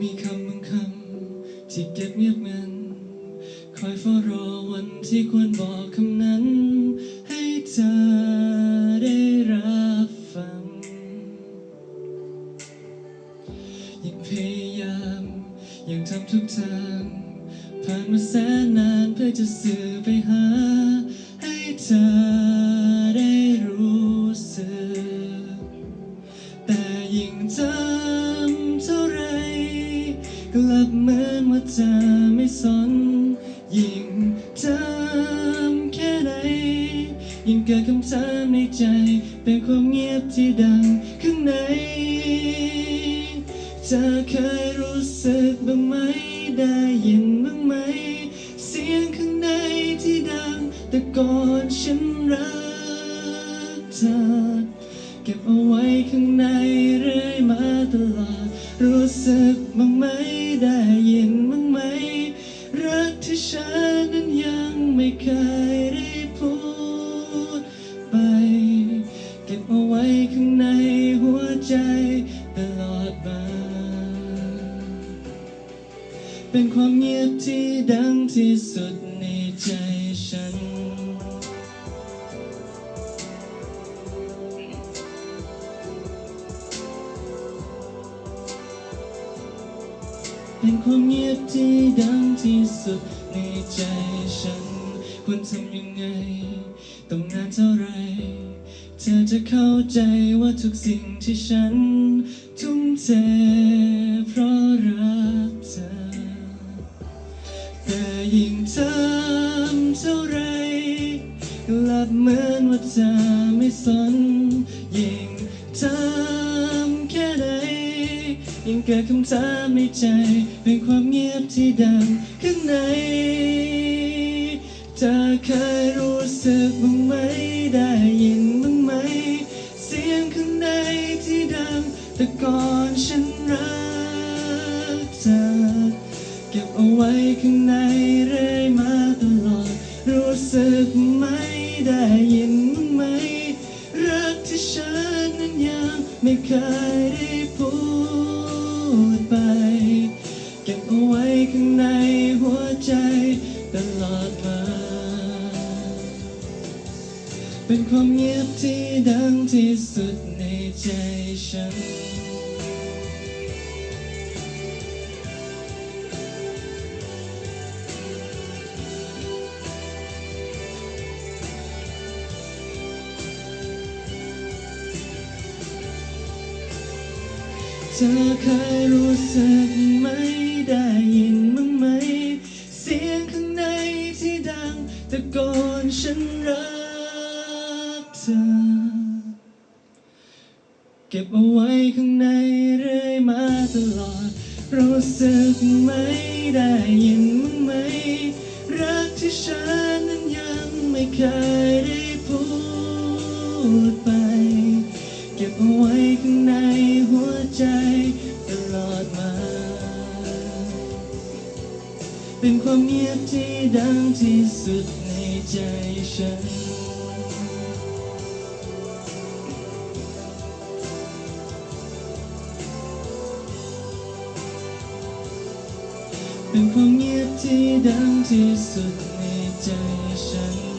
มีคำบางคำที่เก็บเงียบงัน คอยเฝ้ารอวันที่ควรบอกคำนั้น ให้เธอได้รับฟังยังพ ยังทำทุกทางผ่านมาแสนนานเพื่อจะสื่อไปหา ให้เธอได้รู้สึก แต่ยิ่งจำเท่าไร กลับเหมือนว่าเธอไม่สน ยิ่งจำแค่ไหน ยิ่งเกิดคำถามในใจ เป็นความเงียบที่ดังข้างใน ธอเคยรู้สึกบ้างไหม ได้ยินบ้างไหม เสียงข้างในที่ดังแต่ก่อนฉันรักเธอ เก็บเอาไว้ข้างในเรื่อยมาตลอด รู้สึกบ้างไหม ได้ยินบ้างไหม รักที่ฉันนั้นยังไม่เคย เป็นความเงียบที่ดังที่สุดในใจฉัน เป็นความเงียบที่ดังที่สุดในใจฉัน ควรทำยังไง ต้องนานเท่าไร เธอจะเข้าใจว่าทุกสิ่งที่ฉันทุ่มเท กลับเหมือนว่าเธอไม่สน ยิ่งทำแค่ไหนยิ่งเกิดคำถามในใจ เป็นความเงียบที่ดังข้างในเธอเคยรู้สึกบ้างไหมได้ยินบ้างไหม เสียงข้างในที่ดังแต่ก่อนฉันรักเธอ เก็บเอาไว้ข้างในเรื่อย ได้ยินบ้งไหม รักที่ฉันนั้นยังไม่เคยได้พูดไป เก็บเอาไว้ข้างในหัวใจตลอดมาเป็นความเงียบที่ดังที่สุดในใจฉัน ธอเคยรู้สึกไหมได้ยินบ้งไหม เสียงข้างในที่ดังแต่ก่อนฉันรักเธอ เก็บเอาไว้ข้างในเรื่อยมาตลอด รู้สึกไหมได้ยินบ้งไหม รักที่ฉันนั้นยังไม่เคยได้พูดไป เป็นความเงียบที่ดังที่สุดในใจฉัน เป็นความเงียบที่ดังที่สุดในใจฉัน